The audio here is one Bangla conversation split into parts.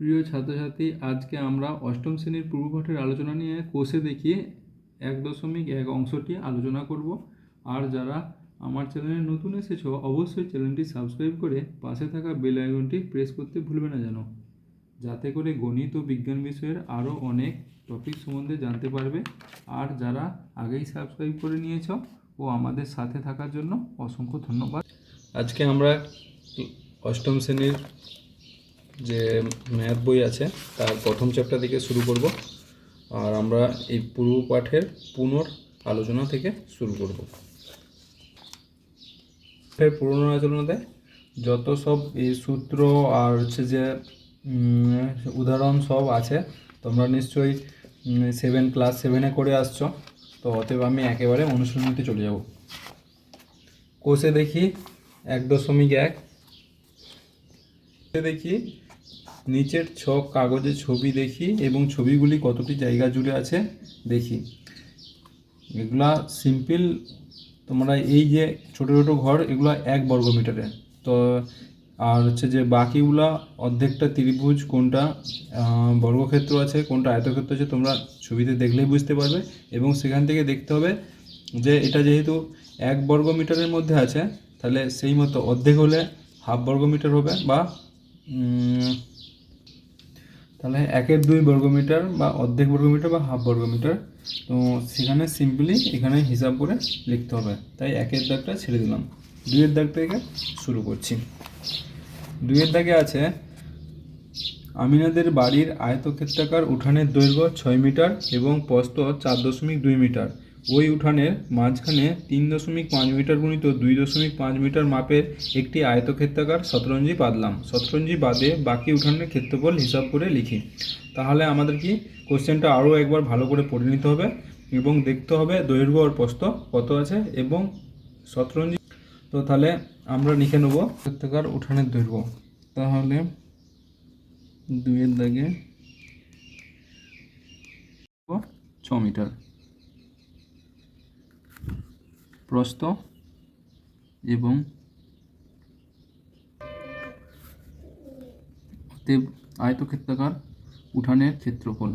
প্রিয় ছাত্রছাত্রী, আজকে আমরা অষ্টম শ্রেণির পূর্বপাঠের আলোচনা নিয়ে কোষে দেখিয়ে এক দশমিক এক অংশটি আলোচনা করব। আর যারা আমার চ্যানেলে নতুন এসেছ, অবশ্যই চ্যানেলটি সাবস্ক্রাইব করে পাশে থাকা বেল আইকনটি প্রেস করতে ভুলবে না যেন। যাতে করে গণিত ও বিজ্ঞান বিষয়ের আরও অনেক টপিক সম্বন্ধে জানতে পারবে। আর যারা আগেই সাবস্ক্রাইব করে নিয়েছ, ও আমাদের সাথে থাকার জন্য অসংখ্য ধন্যবাদ। আজকে আমরা অষ্টম শ্রেণির যে ম্যাথ বই আছে, তার প্রথম চ্যাপ্টার থেকে শুরু করব। আর আমরা এই পূর্ব পাঠের পুনর আলোচনা থেকে শুরু করব। এর পুরনো আলোচনাতে যত সব এই সূত্র আর হচ্ছে যে উদাহরণ সব আছে, তোমরা নিশ্চয়ই সেভেন ক্লাস সেভেনে করে আসছো। তো অতএব আমি একেবারে অনুশীলনীতে চলে যাব। কোষে দেখি এক দশমিক এক। দেখি নিচের ছক কাগজে ছবি দেখি এবং ছবিগুলি কতটি জায়গা জুড়ে আছে দেখি। এগুলা সিম্পল তোমরা এই যে ছোটো ছোটো ঘর, এগুলো এক বর্গ মিটারে তো, আর হচ্ছে যে বাকিগুলা অর্ধেকটা ত্রিভুজ, কোনটা বর্গক্ষেত্র আছে, কোনটা আয়তক্ষেত্র আছে, তোমরা ছবিতে দেখলেই বুঝতে পারবে এবং সেখান থেকে দেখতে হবে যে এটা যেহেতু এক বর্গ মিটারের মধ্যে আছে, তাহলে সেই মতো অর্ধেক হলে হাফ বর্গ মিটার হবে বা তাহলে একের দুই বর্গমিটার বা অর্ধেক বর্গমিটার বা হাফ বর্গমিটার। তো সেখানে সিম্পলি এখানে হিসাব করে লিখতে হবে। তাই একের দাগটা ছেড়ে দিলাম। দুইয়ের দাগ থেকে শুরু করছি। দুইয়ের দাগে আছে, আমিনাদের বাড়ির আয়তক্ষেত্রাকার উঠানের দৈর্ঘ্য ছয় মিটার এবং প্রস্থ চার দশমিক দুই মিটার। ওই উঠানের মাঝখানে তিন দশমিক পাঁচ মিটার গুণিত দুই দশমিক পাঁচ মিটার মাপের একটি আয়তক্ষেত্রাকার শতরঞ্জি বাঁধলাম শতরঞ্জি বাদে বাকি উঠানের ক্ষেত্রফল হিসাব করে লিখি। তাহলে আমাদের কি কোশ্চেনটা আরও একবার ভালো করে পড়ে নিতে হবে এবং দেখতে হবে দৈর্ঘ্য আর প্রস্থ কত আছে এবং শতরঞ্জি। তো তাহলে আমরা লিখে নেব ক্ষেত্রাকার উঠানের দৈর্ঘ্য। তাহলে দুইয়ের দাগে ছ মিটার। প্রস্থ এবং অতএব আয়তক্ষেত্রাকার উঠানের ক্ষেত্রফল।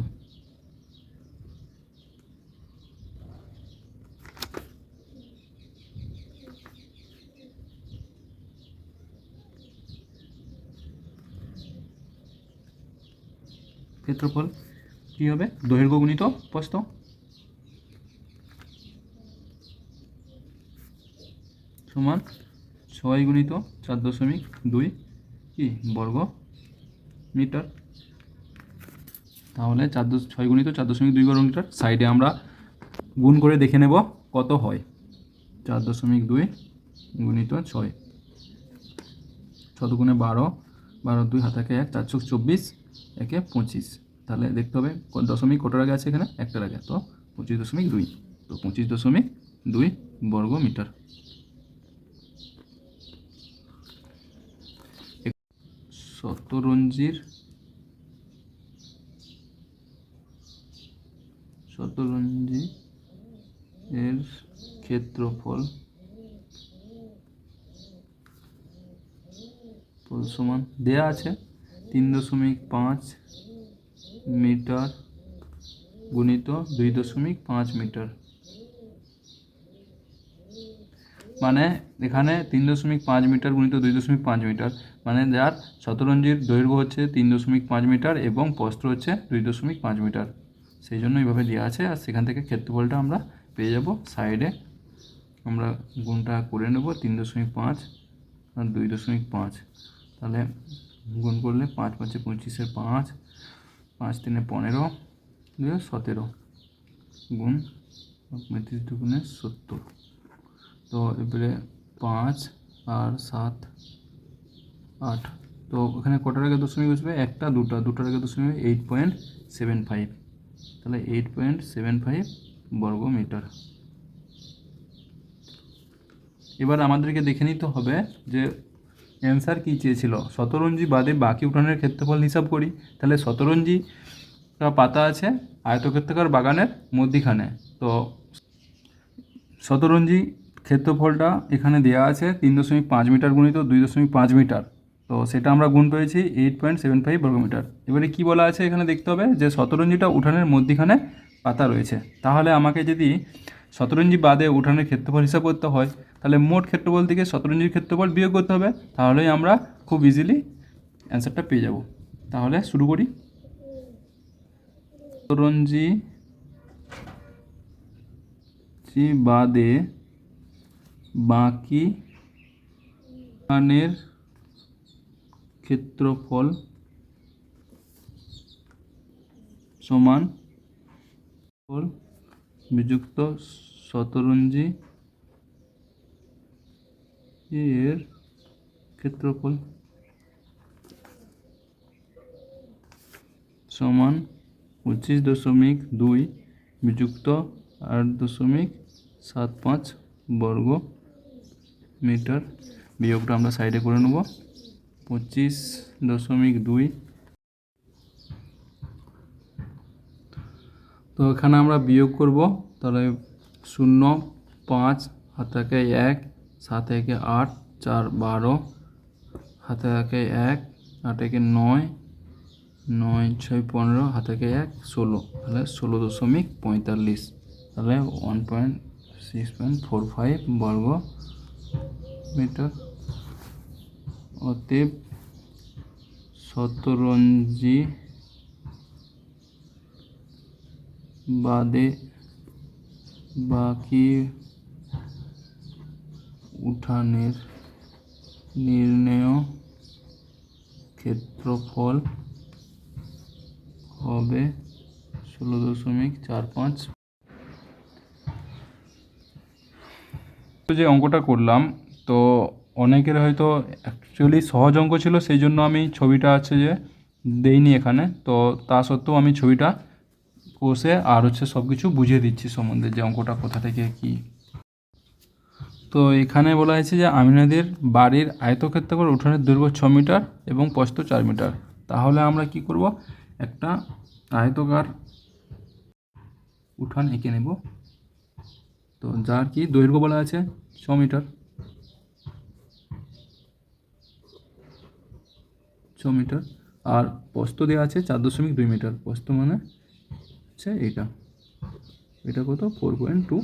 ক্ষেত্রফল কী হবে? দৈর্ঘ্য গুণিত প্রস্থ। সমান ছয় গুণিত চার দশমিক দুই কি বর্গ মিটার? তাহলে চার দশ ছয় গুণিত চার দশমিক দুই বর্গ মিটার। সাইডে আমরা গুণ করে দেখে নেব কত হয়। চার দশমিক দুই গুণিত ছয়। শতগুণে বারো বারো দুই হাতাকে এক চার চোখ চব্বিশ, একে পঁচিশ। তাহলে দেখতে হবে দশমিক কটার আগে আছে এখানে? একটার আগে। তো পঁচিশ দশমিক দুই। তো পঁচিশ দশমিক দুই বর্গ মিটার। শতরঞ্জির শতরঞ্জি এর ক্ষেত্রফল ফল সমান দেয়া আছে, তিন দশমিক পাঁচ মিটার গুণিত দুই দশমিক পাঁচ মিটার। মানে এখানে তিন দশমিক পাঁচ মিটার গুণিত দুই দশমিক পাঁচ মিটার। মানে যার শতরঞ্জির দৈর্ঘ্য হচ্ছে তিন দশমিক পাঁচ মিটার এবং প্রস্থ হচ্ছে দুই দশমিক পাঁচ মিটার। সেই জন্য এইভাবে দেওয়া আছে আর সেখান থেকে ক্ষেত্রফলটা আমরা পেয়ে যাব সাইডে আমরা গুণটা করে নেব তিন দশমিক পাঁচ আর দুই দশমিক পাঁচ। তাহলে গুণ করলে পাঁচ পাঁচে পঁচিশের পাঁচ পাঁচ তিনে পনেরো দুই সতেরো। গুণ পঁয়ত্রিশ দুগুণে সত্তর। তো এবারে পাঁচ আর সাত আট। তো ওখানে কটার আগে দশমিক বসবে? একটা, দুটা। দুটার আগে দশমিক এইট পয়েন্ট সেভেন ফাইভ তাহলে এইট পয়েন্ট সেভেন ফাইভ বর্গ মিটার এবার আমাদেরকে দেখে নিতে হবে যে অ্যান্সার কী চেয়েছিল। শতরঞ্জি বাদে বাকি উঠানের ক্ষেত্রফল হিসাব করি। তাহলে শতরঞ্জিটা পাতা আছে আয়তক্ষেত্রাকার বাগানের মধ্যিখানে। তো শতরঞ্জি ক্ষেত্রফলটা এখানে দেওয়া আছে তিন দশমিক পাঁচ মিটার গুণিত দুই দশমিক পাঁচ মিটার। তো সেটা আমরা গুণ পেয়েছি এইট পয়েন্ট সেভেন ফাইভ বর্গমিটার। এবারে কী বলা আছে এখানে দেখতে হবে? যে শতরঞ্জিটা উঠানের মধ্যিখানে পাতা রয়েছে। তাহলে আমাকে যদি শতরঞ্জি বাদে উঠানের ক্ষেত্রফল হিসাব করতে হয়, তাহলে মোট ক্ষেত্রফল থেকে শতরঞ্জির ক্ষেত্রফল বিয়োগ করতে হবে, তাহলেই আমরা খুব ইজিলি অ্যান্সারটা পেয়ে যাব। তাহলে শুরু করি। শতরঞ্জি বাদে বাকি উঠানের ক্ষেত্রফল সমান ফল বিযুক্ত শতরঞ্জি এর ক্ষেত্রফল সমান পঁচিশ দশমিক দুই বিযুক্ত আট দশমিক সাত পাঁচ বর্গ মিটার বিয়োগটা আমরা সাইডে করে নেব। পঁচিশ দশমিক দুই। তো এখানে আমরা বিয়োগ করব, তাহলে শূন্য, পাঁচ হাত থেকে এক, সাত একে আট, চার, বারো হাতে একে এক, আট একে নয় নয়, ছয়, পনেরো হাতে একে এক, ষোলো। তাহলে ষোলো দশমিক পঁয়তাল্লিশ। তাহলে one point six point four five বর্গ মিটার অতএব শতরঞ্জি বাদে বাকি উঠানের নির্ণয় ক্ষেত্রফল হবে ষোলো দশমিক চার পাঁচ। যে অঙ্কটা করলাম, তো অনেকের হয়তো অ্যাকচুয়ালি সহজ অঙ্ক ছিল, সেই জন্য আমি ছবিটা আছে যে দেইনি এখানে। তো তা সত্ত্বেও আমি ছবিটা কষে আর হচ্ছে সব কিছু বুঝিয়ে দিচ্ছি সম্বন্ধে যে অঙ্কটা কোথা থেকে কী। তো এখানে বলা হয়েছে যে আমিনাদের বাড়ির আয়তক্ষেত্রফল উঠানের দৈর্ঘ্য ছ মিটার এবং প্রস্থ চার মিটার। তাহলে আমরা কি করব? একটা আয়তকার উঠান এঁকে নেব। তো যার কি দৈর্ঘ্য বলা আছে? ছ মিটার ছ মিটার আর প্রস্থ দেওয়া আছে চার দশমিক দুই মিটার। প্রস্থ মানে হচ্ছে এইটা এটা কত? Four point two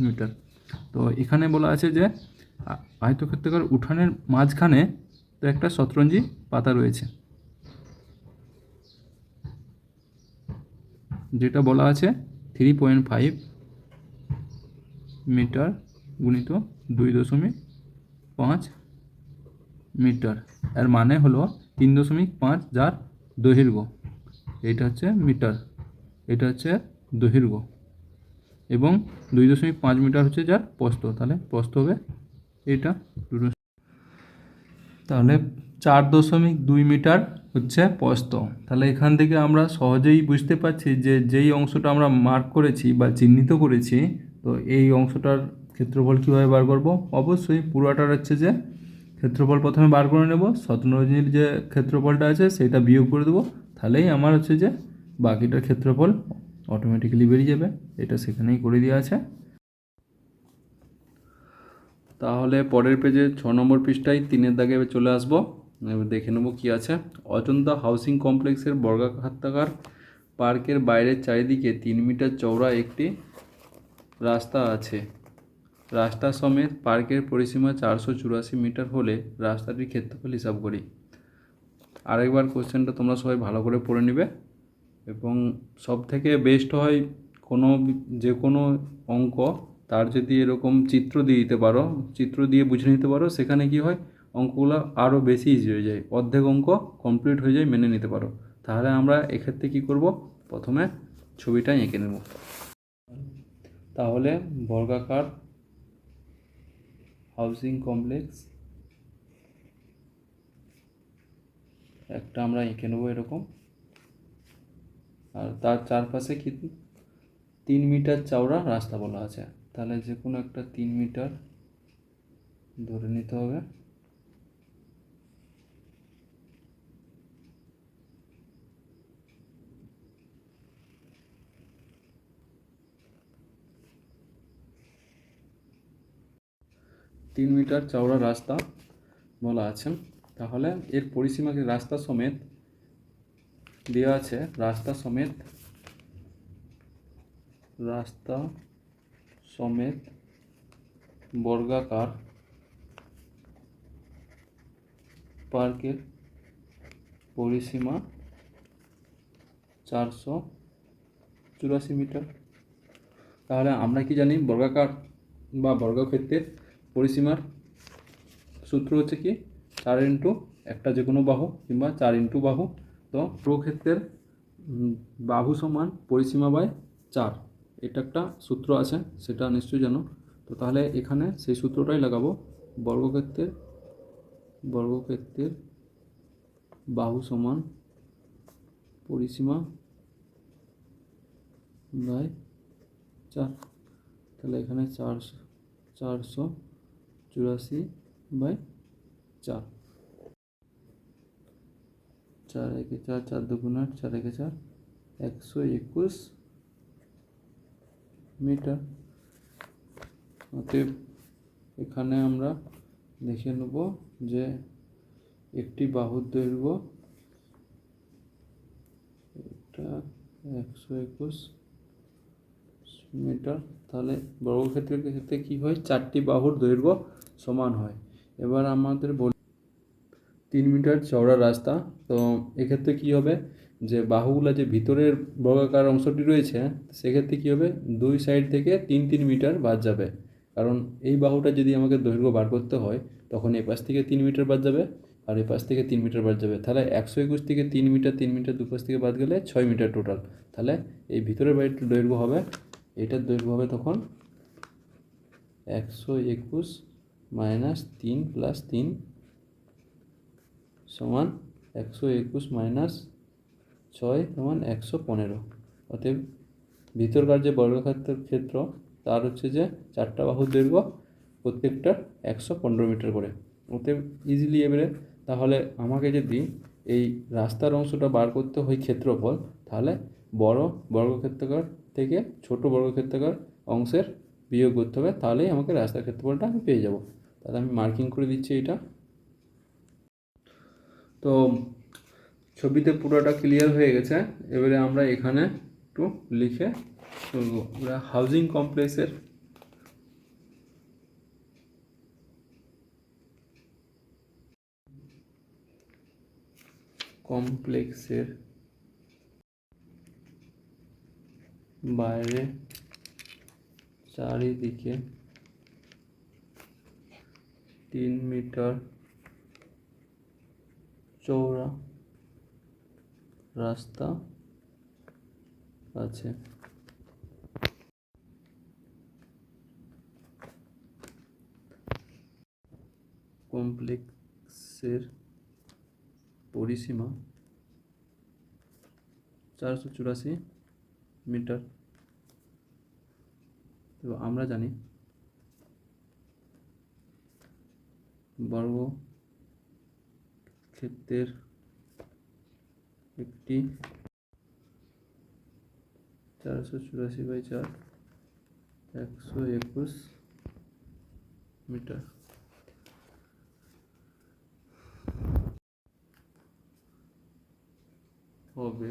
metre. তো এখানে বলা আছে যে, আয়তক্ষেত্রাকার উঠানের মাঝখানে তো একটা শতরঞ্জি পাতা রয়েছে। যেটা বলা আছে থ্রি পয়েন্ট ফাইভ মিটার গুণিত দুই দশমিক পাঁচ মিটার। এর মানে হলো তিন দশমিক পাঁচ যার দৈর্ঘ্য। এটা হচ্ছে মিটার। এটা হচ্ছে দৈর্ঘ্য। এবং দুই দশমিক পাঁচ মিটার হচ্ছে যার প্রস্থ। তাহলে প্রস্থ হবে এটা। তাহলে চার দশমিক দুই মিটার হচ্ছে প্রস্থ। তাহলে এখান থেকে আমরা সহজেই বুঝতে পারছি যে যেই অংশটা আমরা মার্ক করেছি বা চিহ্নিত করেছি, তো এই অংশটার ক্ষেত্রফল কীভাবে বার করব? অবশ্যই পুরোটার হচ্ছে যে ক্ষেত্রফল প্রথমে বার করে নেব শতরঞ্জির যে ক্ষেত্রফলটা আছে সেটা বিয়োগ করে দেবো, তাহলেই আমার হচ্ছে যে বাকিটার ক্ষেত্রফল অটোমেটিক্যালি বেরিয়ে যাবে, এটা সেখানেই করে দেওয়া আছে। তাহলে পরের পেজে ছ নম্বর পৃষ্ঠায় তিনের দাগে এবার চলে আসব, এবার দেখে নেব কী আছে। অজন্তা হাউসিং কমপ্লেক্সের বর্গাকার পার্কের বাইরের চারিদিকে তিন মিটার চওড়া একটি রাস্তা আছে। রাস্তা সমেত পার্কের পরিসীমা চারশো চুরাশি মিটার হলে রাস্তাটির ক্ষেত্রফল হিসাব করি। আরেকবার কোশ্চেনটা তোমরা সবাই ভালো করে পড়ে নেবে এবং সব থেকে বেস্ট হয় কোনো যে কোনো অঙ্ক, তার যদি এরকম চিত্র দিয়ে দিতে পারো, চিত্র দিয়ে বুঝে নিতে পারো, সেখানে কি হয়? অঙ্কগুলো আরও বেশি ইজি হয়ে যায়। অর্ধেক অঙ্ক কমপ্লিট হয়ে যায়, মেনে নিতে পারো। তাহলে আমরা এক্ষেত্রে কি করব? প্রথমে ছবিটা এঁকে নেব। তাহলে বর্গাকার হাউসিং কমপ্লেক্স। একটা আমরা এঁকে নেব এরকম। আর তার চারপাশে কি তিন মিটার চওড়া রাস্তা বলা আছে। তাহলে যে কোনো একটা তিন মিটার ধরে নিতে হবে। তিন মিটার চওড়া রাস্তা বলা আছে। তাহলে এর পরিসীমাকে রাস্তা সমেত দেওয়া আছে? রাস্তা সমেত রাস্তা সমেত বর্গাকার পার্কের পরিসীমা চারশো চুরাশি মিটার। তাহলে আমরা কি জানি বর্গাকার বা বর্গক্ষেত্রের পরিসীমার সূত্র হচ্ছে কি? চার ইন্টু একটা যে কোনো বাহু কিংবা চার ইন্টু বাহু। তো প্রক্ষেত্রের বাহু সমান পরিসীমা বাই চার। এটা একটা সূত্র আছে, সেটা নিশ্চয়ই জানো। তো তাহলে এখানে সেই সূত্রটাই লাগাবো। বর্গক্ষেত্রের বর্গক্ষেত্রের বাহু সমান পরিসীমা বাই চার। তাহলে এখানে চারশো চারশো চুরাশি বাই চার। চার একে চার চার দুগুণ আট, চার একে চার, একশো একুশ মিটার। অতএব এখানে আমরা দেখে নেব যে একটি বাহুর দৈর্ঘ্য এটা একশো একুশ মিটার। তাহলে বর্গক্ষেত্রের ক্ষেত্রে কী হয়? চারটি বাহুর দৈর্ঘ্য সমান হয়। এবার আমাদের বল, তিন মিটার চওড়া রাস্তা। তো এক্ষেত্রে কী হবে? যে বাহুগুলো যে ভিতরের বর্গাকার অংশটি রয়েছে, সেক্ষেত্রে কী হবে? দুই সাইড থেকে তিন তিন মিটার বাদ যাবে। কারণ এই বাহুটা যদি আমাকে দৈর্ঘ্য বার করতে হয়, তখন এ পাশ থেকে তিন মিটার বাদ যাবে আর এ পাশ থেকে তিন মিটার বাদ যাবে। তাহলে একশো একুশ থেকে তিন মিটার তিন মিটার দুপাশ থেকে বাদ গেলে ছয় মিটার টোটাল তাহলে এই ভিতরের বাড়িটির দৈর্ঘ্য হবে, এটার দৈর্ঘ্য হবে তখন একশো একুশ মাইনাস তিন প্লাস তিন সমান একশো একুশ মাইনাস ছয় সমান একশো পনেরো। অতএব ভিতরকার যে বর্গক্ষেত্রের ক্ষেত্র, তার হচ্ছে যে চারটা বাহুর দৈর্ঘ্য প্রত্যেকটার একশো পনেরো মিটার করে। অতএব ইজিলি এবারে তাহলে আমাকে যদি এই রাস্তার অংশটা বার করতে হয় ক্ষেত্রফল, তাহলে বড় বর্গক্ষেত্রকার থেকে ছোট বর্গক্ষেত্রকার অংশের বিয়োগ করতে হবে, তাহলেই আমাকে রাস্তার ক্ষেত্রফলটা আমি পেয়ে যাব। তাহলে আমি মার্কিং করে দিচ্ছি এটা। তো ছবিতে পুরোটা ক্লিয়ার হয়ে গেছে। এবারে আমরা এখানে একটু লিখে হাউজিং কমপ্লেক্সের কমপ্লেক্সের বাইরে চারিদিকে তিন মিটার চৌড়া রাস্তা আছে কমপ্লেক্সের পরিসীমা চারশো চুরাশি মিটার তো আমরা জানি বর্গ ক্ষেত্রের একটি চারশো চুরাশি বাই চার একশো একুশ মিটার। হবে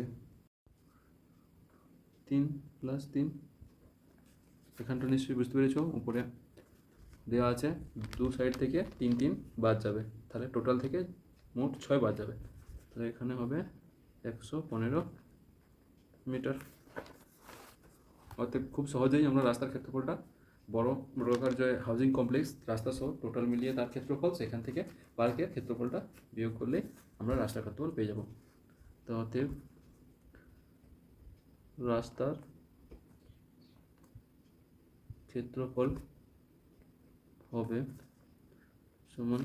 তিন প্লাস তিন এখানটা নিশ্চয়ই বুঝতে পেরেছ? উপরে দেওয়া আছে, দু সাইড থেকে তিন তিন বাদ যাবে। তাহলে টোটাল থেকে মোট ছয় বাদ যাবে। তাহলে এখানে হবে একশো পনেরো মিটার। অতএব খুব সহজেই আমরা রাস্তার ক্ষেত্রফলটা, বড় বর্গাকার যে হাউজিং কমপ্লেক্স রাস্তা সহ টোটাল মিলিয়ে তার ক্ষেত্রফল, সেখান থেকে পার্কের ক্ষেত্রফলটা বিয়োগ করলে আমরা রাস্তার ক্ষেত্রফল পেয়ে যাব। তো অতএব রাস্তার ক্ষেত্রফল হবে সমান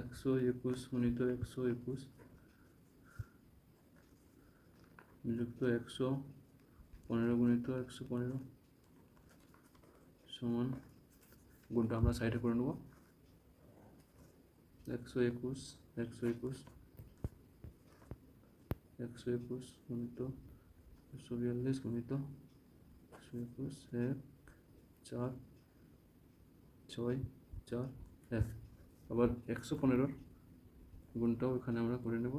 একশো একুশ গুণিত একশো একুশ যুক্ত একশো পনেরো গুণিত একশো পনেরো সমান গুণটা আমরা সাইডে করে নেব। একশো একুশ একশো একুশ একশো একুশ গুণিত একশো বিয়াল্লিশ গুণিত একশো একুশ এক চার ছয় চার এক আবার একশো পনেরোর গুণটাও এখানে আমরা করে নেব।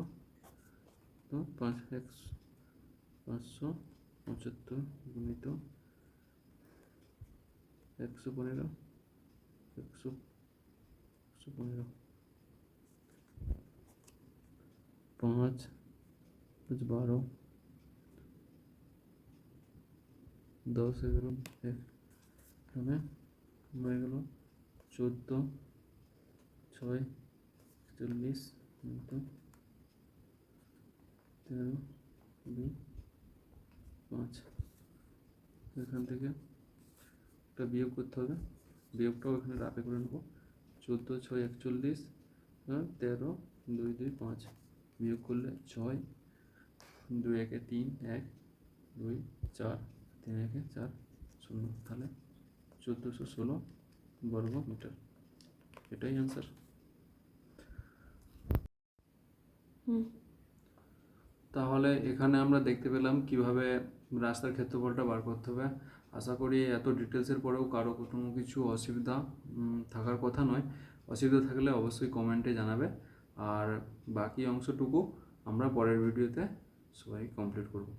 তো পাঁচ একশো পাঁচশো পঁচাত্তর গুণিত একশো পনেরো একশো একশো পনেরো পাঁচ পাঁচ বারো দশ, এগারো, এক। এখানে হয়ে গেল চোদ্দ, ছয়, চল্লিশ তেরো দুই পাঁচ। এখান থেকে একটা বিয়োগ করতে হবে। বিয়োগটাও এখানে রাপে করে নেব। চোদ্দ, ছয়, একচল্লিশ হ্যাঁ তেরো, দুই দুই, পাঁচ। বিয়োগ করলে ছয়, দুই, একে তিন, এক, দুই, চার। তিন একে চার শূন্য তাহলে চোদ্দোশো ষোলো বর্গ মিটার এটাই অ্যান্সার তাহলে এখানে আমরা দেখতে পেলাম কীভাবে রাস্তার ক্ষেত্রফলটা বার করতে হবে। আশা করি এত ডিটেলসের পরেও কারও কোনো কিছু অসুবিধা থাকার কথা নয়। অসুবিধা থাকলে অবশ্যই কমেন্টে জানাবে। আর বাকি অংশটুকু আমরা পরের ভিডিওতে সবাই কমপ্লিট করব।